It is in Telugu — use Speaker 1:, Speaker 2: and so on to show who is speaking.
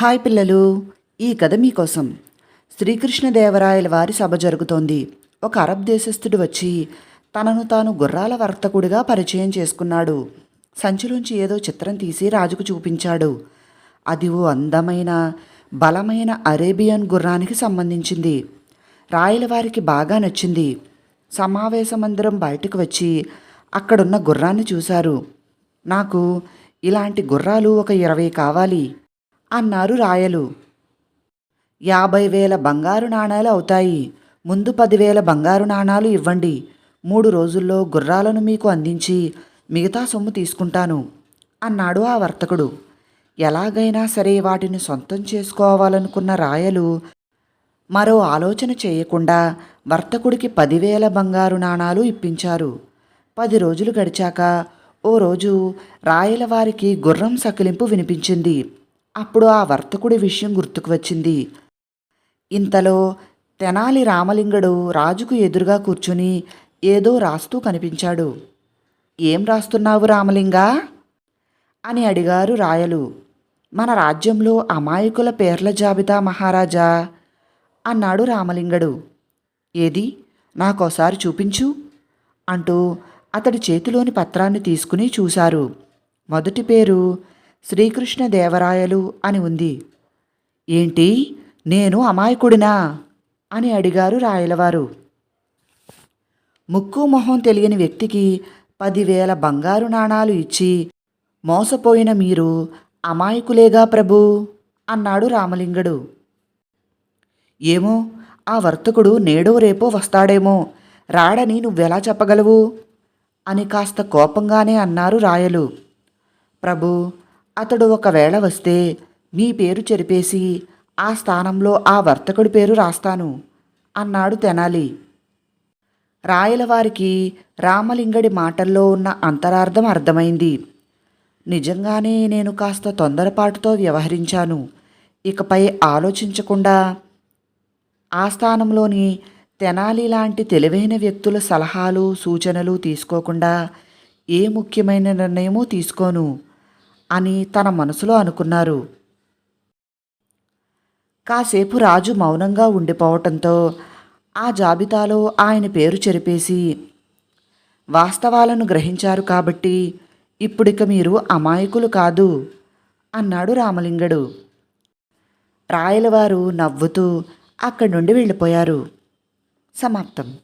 Speaker 1: హాయ్ పిల్లలు ఈ కథ మీకోసం శ్రీకృష్ణదేవరాయల వారి సభ జరుగుతోంది. ఒక అరబ్ దేశస్థుడు వచ్చి తనను తాను గుర్రాల వర్తకుడిగా పరిచయం చేసుకున్నాడు. సంచిలోంచి ఏదో చిత్రం తీసి రాజుకు చూపించాడు. అది ఓ అందమైన బలమైన అరేబియన్ గుర్రానికి సంబంధించింది. రాయల వారికి బాగా నచ్చింది. సమావేశ మందిరం బయటకు వచ్చి అక్కడున్న గుర్రాన్ని చూశారు. నాకు ఇలాంటి గుర్రాలు ఒక ఇరవై కావాలి. అన్నారు రాయలు. యాభై వేల బంగారు నాణాలు అవుతాయి. ముందు పదివేల బంగారు నాణాలు ఇవ్వండి. మూడు రోజుల్లో గుర్రాలను మీకు అందించి మిగతా సొమ్ము తీసుకుంటాను అన్నాడు ఆ వర్తకుడు. ఎలాగైనా సరే వాటిని సొంతం చేసుకోవాలనుకున్న రాయలు మరో ఆలోచన చేయకుండా వర్తకుడికి పదివేల బంగారు నాణాలు ఇప్పించారు. పది రోజులు గడిచాక ఓ రోజు రాయల వారికి గుర్రం సకిలింపు వినిపించింది. అప్పుడు ఆ వర్తకుడి విషయం గుర్తుకు వచ్చింది. ఇంతలో తెనాలి రామలింగడు రాజుకు ఎదురుగా కూర్చుని ఏదో రాస్తూ కనిపించాడు. ఏం రాస్తున్నావు రామలింగా అని అడిగారు రాయలు. మన రాజ్యంలో అమాయకుల పేర్ల జాబితా మహారాజా అన్నాడు రామలింగడు. ఏది? నాకోసారి చూపించు అంటూ అతడి చేతిలోని పత్రాన్ని తీసుకుని చూశారు. మొదటి పేరు శ్రీకృష్ణదేవరాయలు అని ఉంది. ఏంటి? నేను అమాయకుడినా? అని అడిగారు రాయలవారు. ముక్కు మొహం తెలియని వ్యక్తికి పదివేల బంగారు నాణాలు ఇచ్చి మోసపోయిన మీరు అమాయకులేగా ప్రభు? అన్నాడు రామలింగడు. ఏమో ఆ వర్తకుడు నేడో రేపో వస్తాడేమో రాడని నువ్వెలా చెప్పగలవు? అని కాస్త కోపంగానే అన్నారు రాయలు. ప్రభు అతడు ఒకవేళ వస్తే మీ పేరు చెరిపేసి ఆ స్థానంలో ఆ వర్తకుడి పేరు రాస్తాను అన్నాడు తెనాలి. రాయలవారికి రామలింగడి మాటల్లో ఉన్న అంతరార్థం అర్థమైంది. నిజంగానే నేను కాస్త తొందరపాటుతో వ్యవహరించాను. ఇకపై ఆలోచించకుండా ఆ స్థానంలోని తెనాలి లాంటి తెలివైన వ్యక్తుల సలహాలు సూచనలు తీసుకోకుండా ఏ ముఖ్యమైన నిర్ణయమూ తీసుకోను. అని తన మనసులో అనుకున్నారు. కాసేపు రాజు మౌనంగా ఉండిపోవటంతో ఆ జాబితాలో ఆయన పేరు చెరిపేసి వాస్తవాలను గ్రహించారు కాబట్టి ఇప్పుడిక మీరు అమాయకులు కాదు అన్నాడు రామలింగడు. రాయలవారు నవ్వుతూ అక్కడి నుండి వెళ్ళిపోయారు. సమాప్తం.